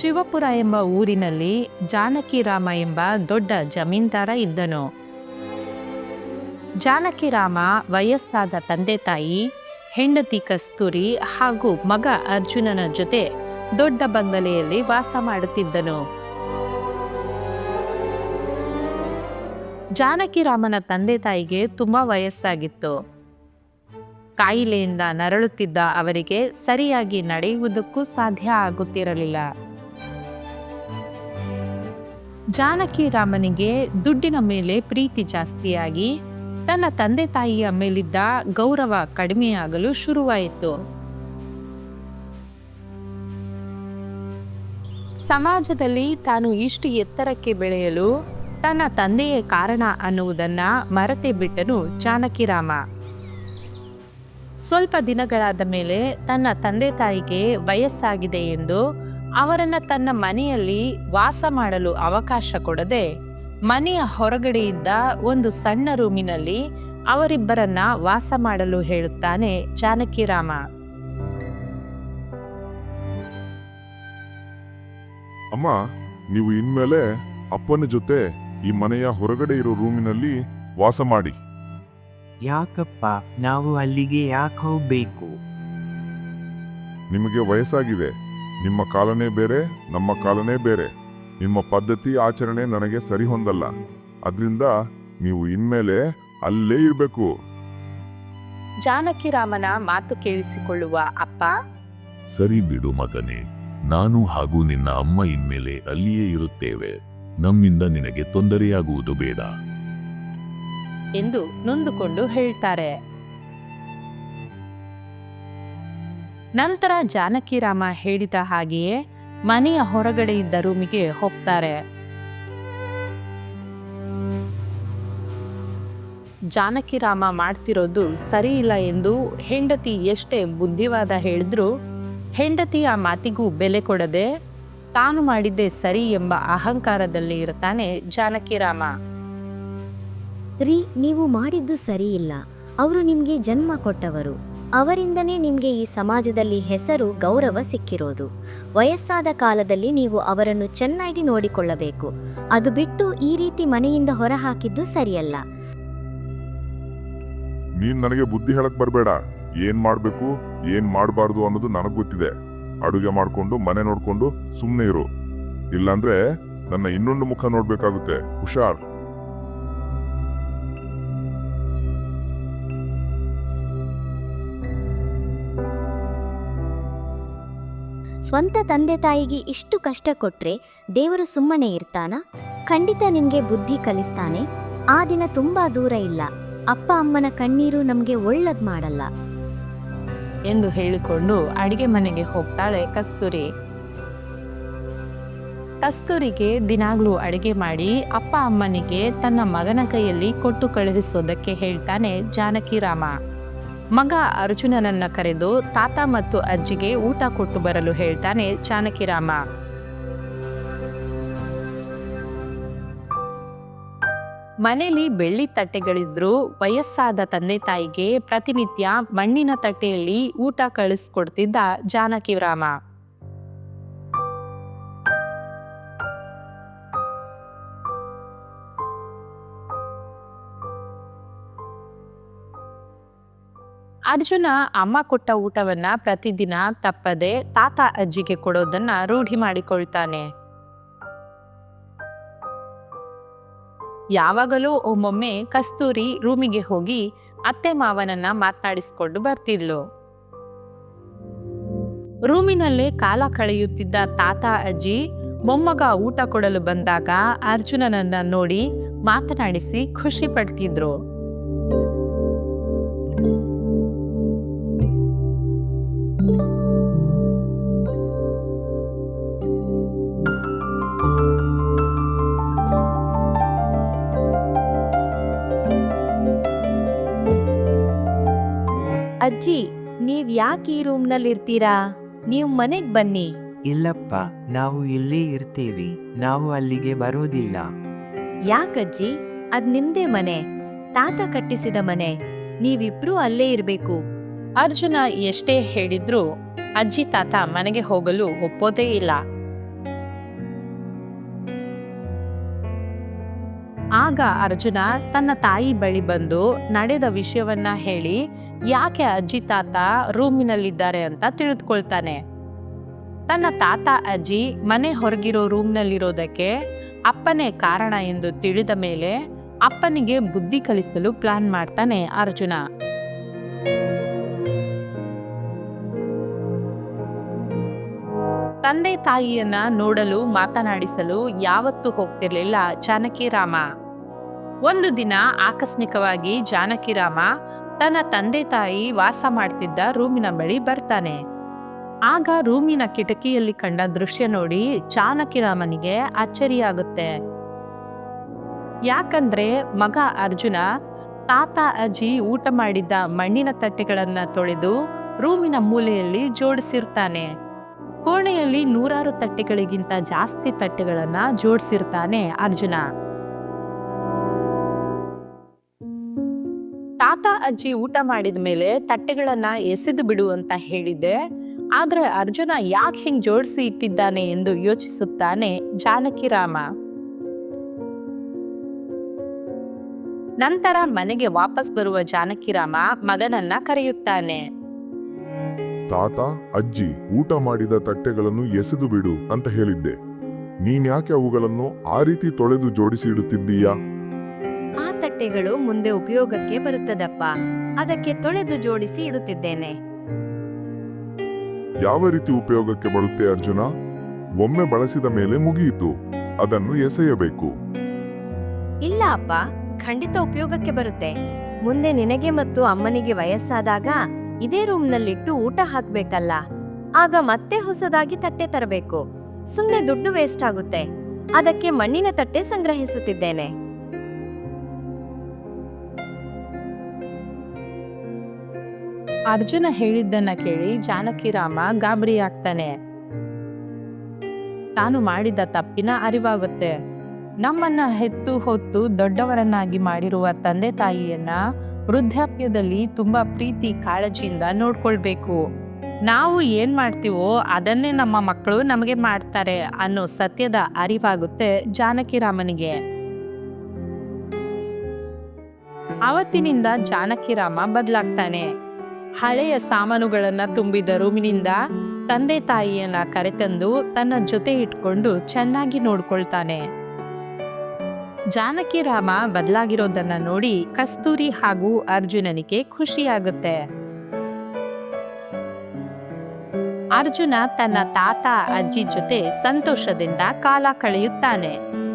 ಶಿವಪುರ ಎಂಬ ಊರಿನಲ್ಲಿ ಜಾನಕಿರಾಮ ಎಂಬ ದೊಡ್ಡ ಜಮೀನ್ದಾರ ಇದ್ದನು. ಜಾನಕಿರಾಮ ವಯಸ್ಸಾದ ತಂದೆ ತಾಯಿ, ಹೆಂಡತಿ ಕಸ್ತೂರಿ ಹಾಗೂ ಮಗ ಅರ್ಜುನನ ಜೊತೆ ದೊಡ್ಡ ಬಂಗಲೆಯಲ್ಲಿ ವಾಸ ಮಾಡುತ್ತಿದ್ದನು. ಜಾನಕಿರಾಮನ ತಂದೆ ತಾಯಿಗೆ ತುಂಬಾ ವಯಸ್ಸಾಗಿತ್ತು. ಕಾಯಿಲೆಯಿಂದ ನರಳುತ್ತಿದ್ದ ಅವರಿಗೆ ಸರಿಯಾಗಿ ನಡೆಯುವುದಕ್ಕೂ ಸಾಧ್ಯ ಆಗುತ್ತಿರಲಿಲ್ಲ. ಜಾನಕಿರಾಮನಿಗೆ ದುಡ್ಡಿನ ಮೇಲೆ ಪ್ರೀತಿ ಜಾಸ್ತಿಯಾಗಿ ತನ್ನ ತಂದೆ ತಾಯಿಯ ಮೇಲಿದ್ದ ಗೌರವ ಕಡಿಮೆಯಾಗಲು ಶುರುವಾಯಿತು. ಸಮಾಜದಲ್ಲಿ ತಾನು ಇಷ್ಟು ಎತ್ತರಕ್ಕೆ ಬೆಳೆಯಲು ತನ್ನ ತಂದೆಯೇ ಕಾರಣ ಅನ್ನುವುದನ್ನ ಮರೆತೇ ಬಿಟ್ಟನು ಜಾನಕಿರಾಮ. ಸ್ವಲ್ಪ ದಿನಗಳಾದ ಮೇಲೆ ತನ್ನ ತಂದೆ ತಾಯಿಗೆ ವಯಸ್ಸಾಗಿದೆ ಎಂದು ಅವರನ್ನ ತನ್ನ ಮನೆಯಲ್ಲಿ ವಾಸ ಮಾಡಲು ಅವಕಾಶ ಕೊಡದೆ ಮನೆಯ ಹೊರಗಡೆಯಿದ್ದ ಒಂದು ಸಣ್ಣ ರೂಮಿನಲ್ಲಿ ಅವರಿಬ್ಬರನ್ನ ವಾಸ ಮಾಡಲು ಹೇಳುತ್ತಾನೆ ಜಾನಕಿರಾಮ ಅಮ್ಮ ನೀವು ಇನ್ಮೇಲೆ ಅಪ್ಪನ ಜೊತೆ ಈ ಮನೆಯ ಹೊರಗಡೆ ಇರೋ ರೂಮಿನಲ್ಲಿ ವಾಸ ಮಾಡಿ. ಯಾಕಪ್ಪ ನಾವು ಅಲ್ಲಿಗೆ ಯಾಕೆ ಹೋಗ್ಬೇಕು? ನಿಮಗೆ ವಯಸ್ಸಾಗಿದೆ. ನಿಮ್ಮ ಕಾಲನೇ ಬೇರೆ ನಮ್ಮ ಕಾಲನೇ ಬೇರೆ. ನಿಮ್ಮ ಪದ್ಧತಿ ಆಚರಣೆ ನನಗೆ ಸರಿ ಹೊಂದಲ್ಲ ಅದರಿಂದ ನೀವು ಇನ್ಮೇಲೆ ಅಲ್ಲೇ ಇರಬೇಕು. ಜಾನಕಿ ರಾಮನ ಮಾತು ಕೇಳಿಸಿಕೊಳ್ಳುವ ಅಪ್ಪ. ಸರಿ ಬಿಡು ಮಗನೇ ನಾನು ಹಾಗೂ ನಿನ್ನ ಅಮ್ಮ ಇನ್ಮೇಲೆ ಅಲ್ಲಿಯೇ ಇರುತ್ತೇವೆ. ನಮ್ಮಿಂದ ನಿನಗೆ ತೊಂದರೆಯಾಗುವುದು ಬೇಡ. ಎಂದು ನೊಂದುಕೊಂಡು ಹೇಳ್ತಾರೆ. ನಂತರ ಜಾನಕಿರಾಮ ಹೇಳಿದ ಹಾಗೆಯೇ ಮನೆಯ ಹೊರಗಡೆ ಇದ್ದ ರೂಮಿಗೆ ಹೋಗ್ತಾರೆ. ಜಾನಕಿರಾಮ ಮಾಡ್ತಿರೋದು ಸರಿ ಇಲ್ಲ ಎಂದು ಹೆಂಡತಿ ಎಷ್ಟೇ ಬುದ್ಧಿವಾದ ಹೇಳಿದ್ರು ಹೆಂಡತಿ ಆ ಮಾತಿಗೂ ಬೆಲೆ ಕೊಡದೆ ತಾನು ಮಾಡಿದ್ದೆ ಸರಿ ಎಂಬ ಅಹಂಕಾರದಲ್ಲಿ ಇರ್ತಾನೆ ಜಾನಕಿರಾಮ ರೀ, ನೀವು ಮಾಡಿದ್ದು ಸರಿ ಇಲ್ಲ. ಅವರು ನಿಮಗೆ ಜನ್ಮ ಕೊಟ್ಟವರು. ಅವರಿಂದನೇ ನಿಮಗೆ ಈ ಸಮಾಜದಲ್ಲಿ ಹೆಸರು, ಗೌರವ ಸಿಕ್ಕಿರೋದು. ವಯಸ್ಸಾದ ಕಾಲದಲ್ಲಿ ನೀವು ಅವರನ್ನು ಚೆನ್ನಾಗಿ ನೋಡಿಕೊಳ್ಳಬೇಕು. ಅದು ಬಿಟ್ಟು ಈ ರೀತಿ ಮನೆಯಿಂದ ಹೊರಹಾಕಿದ್ದು ಸರಿಯಲ್ಲ. ನೀನ್ ನನಗೆ ಬುದ್ಧಿ ಹೇಳಕ್ ಬರಬೇಡ. ಏನ್ ಮಾಡ್ಬೇಕು, ಏನ್ ಮಾಡಬಾರ್ದು ಅನ್ನೋದು ನನಗ್ ಗೊತ್ತಿದೆ. ಅಡುಗೆ ಮಾಡ್ಕೊಂಡು, ಮನೆ ನೋಡ್ಕೊಂಡು ಸುಮ್ನೆ ಇರು. ಇಲ್ಲಾಂದ್ರೆ ನನ್ನ ಇನ್ನೊಂದು ಮುಖ ನೋಡ್ಬೇಕಾಗುತ್ತೆ. ಹುಷಾರ್. ಸ್ವಂತ ತಂದೆ ತಾಯಿಗೆ ಇಷ್ಟು ಕಷ್ಟ ಕೊಟ್ರೆ ದೇವರು ಸುಮ್ಮನೆ ಇರ್ತಾನ? ಖಂಡಿತ ನಿಮಗೆ ಬುದ್ಧಿ ಕಲಿಸ್ತಾನೆ. ಆ ದಿನ ತುಂಬಾ ದೂರ ಇಲ್ಲ. ಅಪ್ಪ ಅಮ್ಮನ ಕಣ್ಣೀರು ನಮಗೆ ಒಳ್ಳದ್ ಮಾಡಲ್ಲ. ಎಂದು ಹೇಳಿಕೊಂಡು ಅಡಿಗೆ ಮನೆಗೆ ಹೋಗ್ತಾಳೆ ಕಸ್ತೂರಿ. ಕಸ್ತೂರಿಗೆ ದಿನಾಗ್ಲೂ ಅಡಿಗೆ ಮಾಡಿ ಅಪ್ಪ ಅಮ್ಮನಿಗೆ ತನ್ನ ಮಗನ ಕೈಯಲ್ಲಿ ಕೊಟ್ಟು ಕಳುಹಿಸೋದಕ್ಕೆ ಹೇಳ್ತಾನೆ ಜಾನಕಿರಾಮ ಮಗ ಅರ್ಜುನನನ್ನ ಕರೆದು ತಾತ ಮತ್ತು ಅಜ್ಜಿಗೆ ಊಟ ಕೊಟ್ಟು ಬರಲು ಹೇಳ್ತಾನೆ ಚಾನಕಿರಾಮ ಮನೆಯಲ್ಲಿ ಬೆಳ್ಳಿ ತಟ್ಟೆಗಳಿದ್ರು ವಯಸ್ಸಾದ ತಂದೆ ತಾಯಿಗೆ ಪ್ರತಿನಿತ್ಯ ಮಣ್ಣಿನ ತಟ್ಟೆಯಲ್ಲಿ ಊಟ ಕಳಿಸ್ಕೊಡ್ತಿದ್ದ ಜಾನಕಿರಾಮ. ಅರ್ಜುನ ಅಮ್ಮ ಕೊಟ್ಟ ಊಟವನ್ನ ಪ್ರತಿದಿನ ತಪ್ಪದೆ ತಾತ ಅಜ್ಜಿಗೆ ಕೊಡೋದನ್ನ ರೂಢಿ ಮಾಡಿಕೊಳ್ತಾನೆ. ಯಾವಾಗಲೂ ಒಮ್ಮೊಮ್ಮೆ ಕಸ್ತೂರಿ ರೂಮಿಗೆ ಹೋಗಿ ಅತ್ತೆ ಮಾವನನ್ನ ಮಾತನಾಡಿಸಿಕೊಂಡು ಬರ್ತಿದ್ಲು. ರೂಮಿನಲ್ಲೇ ಕಾಲ ಕಳೆಯುತ್ತಿದ್ದ ತಾತ ಅಜ್ಜಿ ಮೊಮ್ಮಗ ಊಟ ಕೊಡಲು ಬಂದಾಗ ಅರ್ಜುನನನ್ನ ನೋಡಿ ಮಾತನಾಡಿಸಿ ಖುಷಿ ಪಡ್ತಿದ್ರು. ಅಜ್ಜಿ ನೀವ್ ಯಾಕೆ ಈ ರೂಮ್ನಲ್ಲಿರ್ತೀರಾ? ನೀವ್ ಮನೆಗ್ ಬನ್ನಿ. ಇಲ್ಲಪ್ಪ ನಾವು ಇಲ್ಲಿ ಇರ್ತೀವಿ. ನಾವು ಅಲ್ಲಿಗೆ ಬರೋದಿಲ್ಲ. ಯಾಕಜ್ಜಿ ಅದ್ ನಿಮ್ದೇ ಮನೆ. ತಾತ ಕಟ್ಟಿಸಿದ ಮನೆ. ನೀವಿಬ್ರು ಅಲ್ಲೇ ಇರಬೇಕು. ಅರ್ಜುನ ಎಷ್ಟೇ ಹೇಳಿದ್ರು ಅಜ್ಜಿ ತಾತ ಮನೆಗೆ ಹೋಗಲು ಒಪ್ಪೋದೇ ಇಲ್ಲ. ಆಗ ಅರ್ಜುನ ತನ್ನ ತಾಯಿ ಬಳಿ ಬಂದು ನಡೆದ ವಿಷಯವನ್ನ ಹೇಳಿ ಯಾಕೆ ಅಜ್ಜಿ ತಾತ ರೂಮಿನಲ್ಲಿದ್ದಾರೆ ಅಂತ ತಿಳಿದುಕೊಳ್ತಾನೆ. ತನ್ನ ತಾತ ಅಜ್ಜಿ ಮನೆ ಹೊರಗಿರೋ ರೂಮ್ನಲ್ಲಿರೋದಕ್ಕೆ ಅಪ್ಪನೇ ಕಾರಣ ಎಂದು ತಿಳಿದ ಮೇಲೆ ಅಪ್ಪನಿಗೆ ಬುದ್ಧಿ ಕಲಿಸಲು ಪ್ಲಾನ್ ಮಾಡ್ತಾನೆ ಅರ್ಜುನ. ತಂದೆ ತಾಯಿಯನ್ನ ನೋಡಲು ಮಾತನಾಡಿಸಲು ಯಾವತ್ತೂ ಹೋಗ್ತಿರ್ಲಿಲ್ಲ ಜಾನಕಿರಾಮ ಒಂದು ದಿನ ಆಕಸ್ಮಿಕವಾಗಿ ಜಾನಕಿರಾಮ ತನ್ನ ತಂದೆ ತಾಯಿ ವಾಸ ಮಾಡ್ತಿದ್ದ ರೂಮಿನ ಬಳಿ ಬರ್ತಾನೆ. ಆಗ ರೂಮಿನ ಕಿಟಕಿಯಲ್ಲಿ ಕಂಡ ದೃಶ್ಯ ನೋಡಿ ಚಾಣಕ್ಯರಾಮನಿಗೆ ಅಚ್ಚರಿಯಾಗುತ್ತೆ ಯಾಕಂದ್ರೆ ಮಗ ಅರ್ಜುನ ತಾತ ಅಜ್ಜಿ ಊಟ ಮಾಡಿದ್ದ ಮಣ್ಣಿನ ತಟ್ಟೆಗಳನ್ನ ತೊಳೆದು ರೂಮಿನ ಮೂಲೆಯಲ್ಲಿ ಜೋಡಿಸಿರ್ತಾನೆ. ಕೋಣೆಯಲ್ಲಿ ನೂರಾರು ತಟ್ಟೆಗಳಿಗಿಂತ ಜಾಸ್ತಿ ತಟ್ಟೆಗಳನ್ನ ಜೋಡಿಸಿರ್ತಾನೆ ಅರ್ಜುನ. ತಾತ, ಅಜ್ಜಿ ಊಟ ಮಾಡಿದ ಮೇಲೆ ತಟ್ಟೆಗಳನ್ನ ಎಸೆದು ಬಿಡು ಅಂತ ಹೇಳಿದ್ದೆ. ಆದ್ರೆ ಅರ್ಜುನ ಯಾಕೆ ಹಿಂಗ್ ಜೋಡಿಸಿ ಇಟ್ಟಿದ್ದಾನೆ ಎಂದು ಯೋಚಿಸುತ್ತಾನೆ ಜಾನಕಿರಾಮ ನಂತರ ಮನೆಗೆ ವಾಪಸ್ ಬರುವ ಜಾನಕಿರಾಮ ಮಗನನ್ನ ಕರೆಯುತ್ತಾನೆ. ತಾತ, ಅಜ್ಜಿ, ಊಟ ಮಾಡಿದ ತಟ್ಟೆಗಳನ್ನು ಎಸೆದು ಬಿಡು ಅಂತ ಹೇಳಿದ್ದೆ. ನೀನ್ಯಾಕೆ ಅವುಗಳನ್ನು ಆ ರೀತಿ ತೊಳೆದು ಜೋಡಿಸಿ ಇಡುತ್ತಿದ್ದೀಯಾ? ಆ ತಟ್ಟೆಗಳು ಮುಂದೆ ಉಪಯೋಗಕ್ಕೆ ಬರುತ್ತದಪ್ಪ. ಅದಕ್ಕೆ ತೊಳೆದು ಜೋಡಿಸಿ ಇಡುತ್ತಿದ್ದೇನೆ. ಯಾವ ರೀತಿ ಉಪಯೋಗಕ್ಕೆ ಬರುತ್ತೆ ಅರ್ಜುನ? ಒಮ್ಮೆ ಬಳಸಿದ ಮೇಲೆ ಮುಗಿಯಿತು. ಅದನ್ನು ಎಸೆಯಬೇಕು. ಇಲ್ಲ ಅಪ್ಪ ಖಂಡಿತ ಉಪಯೋಗಕ್ಕೆ ಬರುತ್ತೆ. ಮುಂದೆ ನಿನಗೆ ಮತ್ತು ಅಮ್ಮನಿಗೆ ವಯಸ್ಸಾದಾಗ ಇದೇ ರೂಮ್ನಲ್ಲಿಟ್ಟು ಊಟ ಹಾಕ್ಬೇಕಲ್ಲ. ಆಗ ಮತ್ತೆ ಹೊಸದಾಗಿ ತಟ್ಟೆ ತರಬೇಕು. ಸುಮ್ನೆ ದುಡ್ಡು ವೇಸ್ಟ್ ಆಗುತ್ತೆ. ಅದಕ್ಕೆ ಮಣ್ಣಿನ ತಟ್ಟೆ ಸಂಗ್ರಹಿಸುತ್ತಿದ್ದೇನೆ. ಅರ್ಜುನ ಹೇಳಿದ್ದನ್ನ ಕೇಳಿ ಜಾನಕಿರಾಮ ಗಾಬರಿ ಆಗ್ತಾನೆ. ತಾನು ಮಾಡಿದ ತಪ್ಪಿನ ಅರಿವಾಗುತ್ತೆ. ನಮ್ಮನ್ನ ಹೆತ್ತು ಹೊತ್ತು ದೊಡ್ಡವರನ್ನಾಗಿ ಮಾಡಿರುವ ತಂದೆ ತಾಯಿಯನ್ನ ವೃದ್ಧಾಪ್ಯದಲ್ಲಿ ತುಂಬಾ ಪ್ರೀತಿ, ಕಾಳಜಿಯಿಂದ ನೋಡ್ಕೊಳ್ಬೇಕು. ನಾವು ಏನ್ ಮಾಡ್ತೀವೋ ಅದನ್ನೇ ನಮ್ಮ ಮಕ್ಕಳು ನಮಗೆ ಮಾಡ್ತಾರೆ ಅನ್ನೋ ಸತ್ಯದ ಅರಿವಾಗುತ್ತೆ ಜಾನಕಿ ರಾಮನಿಗೆ. ಅವತ್ತಿನಿಂದ ಜಾನಕಿರಾಮ ಬದಲಾಗ್ತಾನೆ. ಹಳೆಯ ಸಾಮಾನುಗಳನ್ನು ತುಂಬಿದ ರೂಮಿನಿಂದ ತಂದೆ ತಾಯಿಯನ್ನ ಕರೆತಂದು ತನ್ನ ಜೊತೆ ಇಟ್ಕೊಂಡು ಚೆನ್ನಾಗಿ ನೋಡ್ಕೊಳ್ತಾನೆ. ಜಾನಕಿರಾಮ ಬದಲಾಗಿರೋದನ್ನ ನೋಡಿ ಕಸ್ತೂರಿ ಹಾಗೂ ಅರ್ಜುನನಿಗೆ ಖುಷಿಯಾಗುತ್ತೆ. ಅರ್ಜುನ ತನ್ನ ತಾತ, ಅಜ್ಜಿ ಜೊತೆ ಸಂತೋಷದಿಂದ ಕಾಲ ಕಳೆಯುತ್ತಾನೆ.